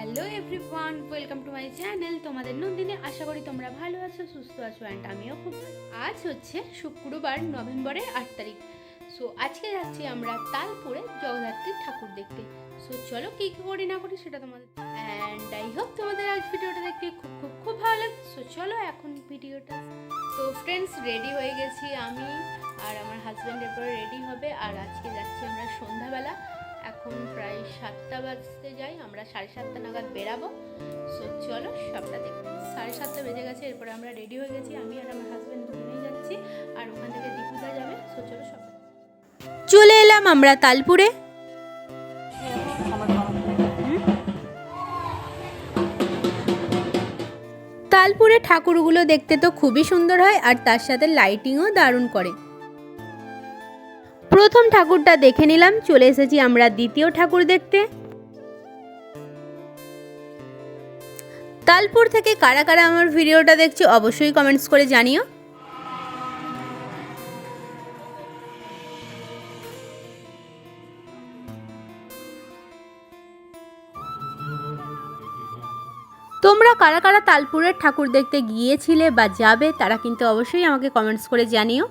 Hello everyone, welcome to my channel. তোমাদের নন্দিনী, আশা করি তোমরা ভালো আছো, সুস্থ আছো অ্যান্ড আমিও খুব আজ হচ্ছে শুক্রবার, নভেম্বরের আট তারিখ। সো আজকে যাচ্ছি আমরা তালপুরে জগদ্ধাত্রী ঠাকুর দেখতে। সো চলো কী কী করি না করি সেটা তোমাদের অ্যান্ড আই হোপ তোমাদের আজ ভিডিওটা দেখতে খুব খুব খুব ভালো লাগছে সো চলো এখন ভিডিওটা। তো ফ্রেন্ডস রেডি হয়ে গেছি আমি আর আমার হাজব্যান্ড এরপরে রেডি হবে। আর আজকে যাচ্ছি আমরা সন্ধ্যাবেলা। এখন প্রায় সাতটা বাজতে যাই আমরা সাড়ে সাতটা নাগাদ বেরাবো। সো চলো সবটা দেখতে। সাড়ে সাতটা বেজে গেছে, এরপরে আমরা রেডি হয়ে গেছি, আমি আর আমার হাজব্যান্ড দুজনেই যাচ্ছি, আর ওখান থেকে দীপুদা যাবে। সো চলো সবটা চলে এলাম আমরা তালপুরে। তালপুরে ঠাকুরগুলো দেখতে তো খুবই সুন্দর হয়, আর তার সাথে লাইটিংও দারুণ করে। প্রথম ঠাকুরটা দেখে নিলাম, চলে এসেছি আমরা দ্বিতীয় ঠাকুর দেখতে। তালপুর থেকে কারা কারা আমার ভিডিওটা দেখছ অবশ্যই কমেন্টস করে জানিও। তোমরা কারা কারা তালপুরের ঠাকুর দেখতে গিয়েছিলে বা যাবে, তারা কিন্তু অবশ্যই আমাকে কমেন্টস করে জানিও।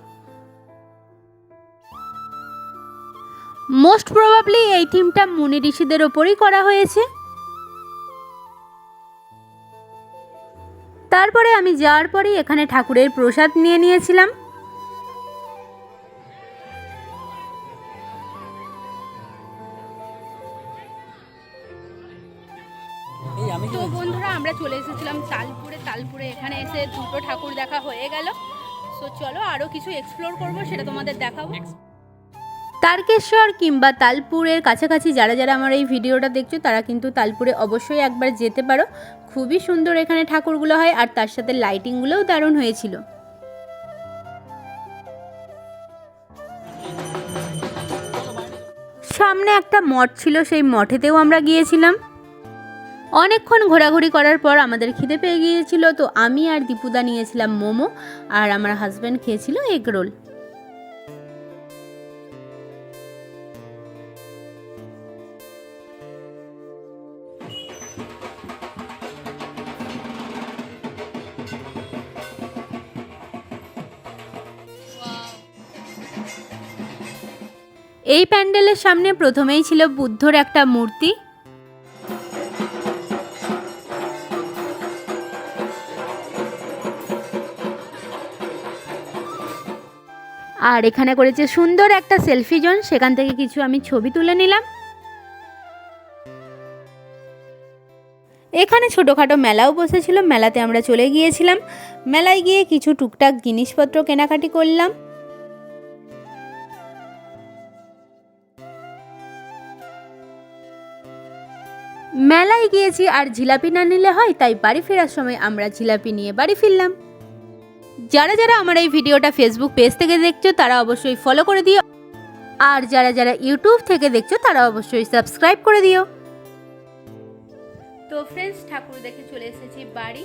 মোস্ট প্রবাবলি এই থিমটা মুনি ঋষিদের ওপরই করা হয়েছে। তারপরে আমি যাওয়ার পরেই এখানে ঠাকুরের প্রসাদ নিয়ে নিয়েছিলাম। এই আমি তো বন্ধুরা আমরা চলে এসেছিলাম তালপুরে। তালপুরে এখানে এসে দুটো ঠাকুর দেখা হয়ে গেল। সো চলো আরও কিছু এক্সপ্লোর করব সেটা তোমাদের দেখাবো। তারকেশ্বর কিংবা তালপুরের কাছাকাছি যারা যারা আমার এই ভিডিওটা দেখছ, তারা কিন্তু তালপুরে অবশ্যই একবার যেতে পারো। খুবই সুন্দর এখানে ঠাকুরগুলো হয় আর তার সাথে লাইটিংগুলোও দারুণ হয়েছিল। সামনে একটা মঠ ছিল, সেই মঠেতেও আমরা গিয়েছিলাম। অনেকক্ষণ ঘোরাঘুরি করার পর আমাদের খিদে পেয়ে গিয়েছিল, তো আমি আর দীপুদা নিয়েছিলাম মোমো, আর আমার হাজব্যান্ড খেয়েছিল এগ রোল এই প্যান্ডেলের সামনে প্রথমেই ছিল বুদ্ধর একটা মূর্তি। আর এখানে করেছে সুন্দর একটা সেলফি জোন, সেখান থেকে কিছু আমি ছবি তুলে নিলাম। এখানে ছোটোখাটো মেলাও বসেছিল, মেলাতে আমরা চলে গিয়েছিলাম। মেলায় গিয়ে কিছু টুকটাক জিনিসপত্র কেনাকাটি করলাম। মেলায় গিয়েছি আর জিলাপি না নিলে হয়, তাই বাড়ি ফেরার সময় আমরা জিলাপি নিয়ে বাড়ি ফিরলাম। যারা যারা আমার এই ভিডিওটা ফেসবুক পেজ থেকে দেখছ, তারা অবশ্যই ফলো করে দিও। আর যারা যারা ইউটিউব থেকে দেখছ, তারা অবশ্যই সাবস্ক্রাইব করে দিও। তো ফ্রেন্ডস ঠাকুর দেখে চলে এসেছি বাড়ি।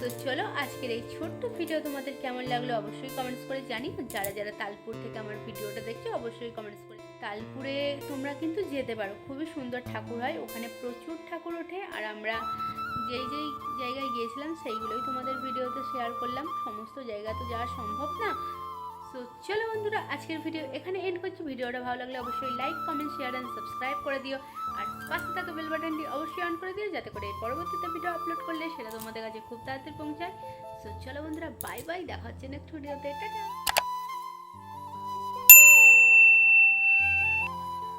তো চলো আজকের এই ছোট্ট ভিডিও তোমাদের কেমন লাগল, অবশ্যই কমেন্টস করে জানিও। যারা যারা তালপুর থেকে আমার ভিডিওটা দেখছ, অবশ্যই কমেন্টস তালপুরে তোমরা কিন্তু যেতে পারো। খুবই সুন্দর ঠাকুর হয়। ওখানে প্রচুর ঠাকুর ওঠে। আর আমরা যেই যেই জায়গায় গিয়েছিলাম, সেইগুলোই তোমাদের ভিডিওতে শেয়ার করলাম। সমস্ত জায়গা তো যাওয়া সম্ভব না। সো চলো বন্ধুরা, আজকের ভিডিও এখানে এন্ড করছি। ভিডিওটা ভালো লাগলে অবশ্যই like comment share and subscribe করে দিও। আর পাশে থাকা বেল বাটনটি অবশ্যই অন করে দিও, যাতে করে পরবর্তীতে ভিডিও আপলোড করলে সেটা তোমাদের কাছে খুব তাড়াতাড়ি পৌঁছায়। সো চলো বন্ধুরা বাই বাই দেখা হচ্ছে নেক্সট ভিডিওতে টাটা!